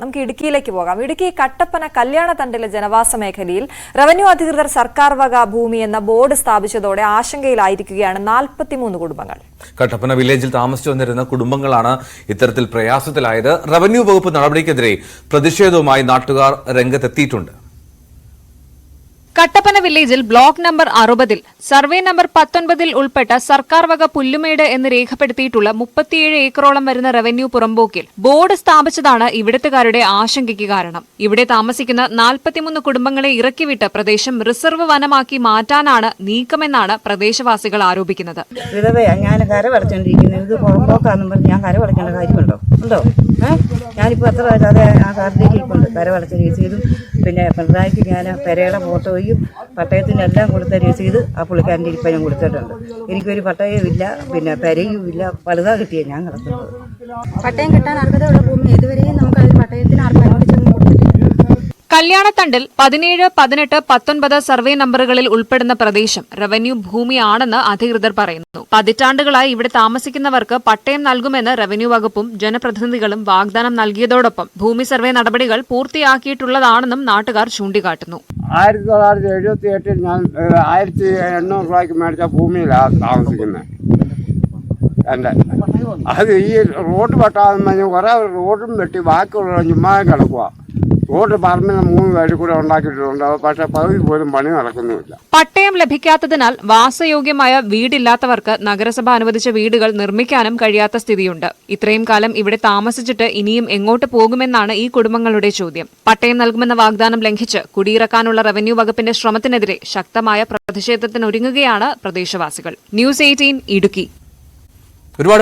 നമുക്ക് ഇടുക്കിയിലേക്ക് പോകാം. ഇടുക്കി കട്ടപ്പന കല്യാണത്തണ്ടിലെ ജനവാസ മേഖലയിൽ റവന്യൂ അധികൃതർ സർക്കാർ വക ഭൂമി എന്ന ബോർഡ് സ്ഥാപിച്ചതോടെ ആശങ്കയിലായിരിക്കുകയാണ് നാൽപ്പത്തിമൂന്ന് കുടുംബങ്ങൾ. കട്ടപ്പന വില്ലേജിൽ താമസിച്ചു വന്നിരുന്ന കുടുംബങ്ങളാണ് ഇത്തരത്തിൽ പ്രയാസത്തിലായത്. റവന്യൂ വകുപ്പ് നടപടിക്കെതിരെ പ്രതിഷേധവുമായി നാട്ടുകാർ രംഗത്തെത്തിയിട്ടുണ്ട്. കട്ടപ്പന വില്ലേജിൽ ബ്ലോക്ക് നമ്പർ അറുപതിൽ സർവേ നമ്പർ പത്തൊൻപതിൽ ഉൾപ്പെട്ട സർക്കാർ വക പുല്ലുമേട് എന്ന് രേഖപ്പെടുത്തിയിട്ടുള്ള മുപ്പത്തിയേഴ് ഏക്കറോളം വരുന്ന റവന്യൂ പുറമ്പോക്കിൽ ബോർഡ് സ്ഥാപിച്ചതാണ് ഇവിടത്തുകാരുടെ ആശങ്കയ്ക്ക് കാരണം. ഇവിടെ താമസിക്കുന്ന നാൽപ്പത്തിമൂന്ന് കുടുംബങ്ങളെ ഇറക്കിവിട്ട് പ്രദേശം റിസർവ് വനമാക്കി മാറ്റാനാണ് നീക്കമെന്നാണ് പ്രദേശവാസികൾ ആരോപിക്കുന്നത്. ഞാനിപ്പോൾ എത്ര അല്ലാതെ ആ കാർഡിലേക്ക് കൊണ്ട് പെര വളച്ച രസീതും പിന്നെ പിണറായിക്ക് ഞാൻ പെരയുടെ ഫോട്ടോയും പട്ടയത്തിനെല്ലാം കൊടുത്ത രസീത് ആ പുള്ളിക്കാരന്റെ ഇപ്പം ഞാൻ കൊടുത്തിട്ടുണ്ട്. എനിക്കൊരു പട്ടയവും ഇല്ല പിന്നെ പെരയും ഇല്ല. വലുതാ കിട്ടിയ ഞാൻ കിടക്കുന്നത്. പട്ടയം കിട്ടാൻ അർഹതയുള്ള ഭൂമി ഇതുവരെയും നമുക്ക് അതിൽ പട്ടയത്തിന് കല്യാണത്തണ്ടിൽ പതിനേഴ് പതിനെട്ട് പത്തൊൻപത് സർവേ നമ്പറുകളിൽ ഉൾപ്പെടുന്ന പ്രദേശം റവന്യൂ ഭൂമിയാണെന്ന് അധികൃതർ പറയുന്നു. പതിറ്റാണ്ടുകളായി ഇവിടെ താമസിക്കുന്നവർക്ക് പട്ടയം നൽകുമെന്ന് റവന്യൂ വകുപ്പും ജനപ്രതിനിധികളും വാഗ്ദാനം നൽകിയതോടൊപ്പം ഭൂമി സർവേ നടപടികൾ പൂർത്തിയാക്കിയിട്ടുള്ളതാണെന്നും നാട്ടുകാർ ചൂണ്ടിക്കാട്ടുന്നു. ആയിരത്തി തൊള്ളായിരത്തി എഴുപത്തി എട്ടിൽ ഞാൻ ആയിരത്തി എണ്ണൂറ് രൂപയ്ക്ക് മേടിച്ച ഭൂമിയിലാണ് താമസിക്കുന്നത്. എന്റെ. അത് ഈ റോഡ് പറഞ്ഞ് കുറേ റോഡും വെട്ടി ബാക്കിയുള്ള ചുമ്മാ കിടക്കുക റോഡ് പറമ്പിന് മൂന്ന് പേര് കൂടെ ഉണ്ടാക്കിയിട്ടുണ്ട്. പക്ഷെ പകുതി പോലും പണി നടക്കുന്നുമില്ല. പട്ടയം ലഭിക്കാത്തതിനാൽ വാസയോഗ്യമായ വീടില്ലാത്തവർക്ക് നഗരസഭ അനുവദിച്ച വീടുകൾ നിർമ്മിക്കാനും കഴിയാത്ത സ്ഥിതിയുണ്ട്. ഇത്രയും കാലം ഇവിടെ താമസിച്ചിട്ട് ഇനിയും എങ്ങോട്ട് പോകുമെന്നാണ് ഈ കുടുംബങ്ങളുടെ ചോദ്യം. പട്ടയം നൽകുമെന്ന വാഗ്ദാനം ലംഘിച്ച് കുടിയിറക്കാനുള്ള റവന്യൂ വകുപ്പിന്റെ ശ്രമത്തിനെതിരെ ശക്തമായ പ്രതിഷേധത്തിനൊരുങ്ങുകയാണ് പ്രദേശവാസികൾ. News eighteen Idukki.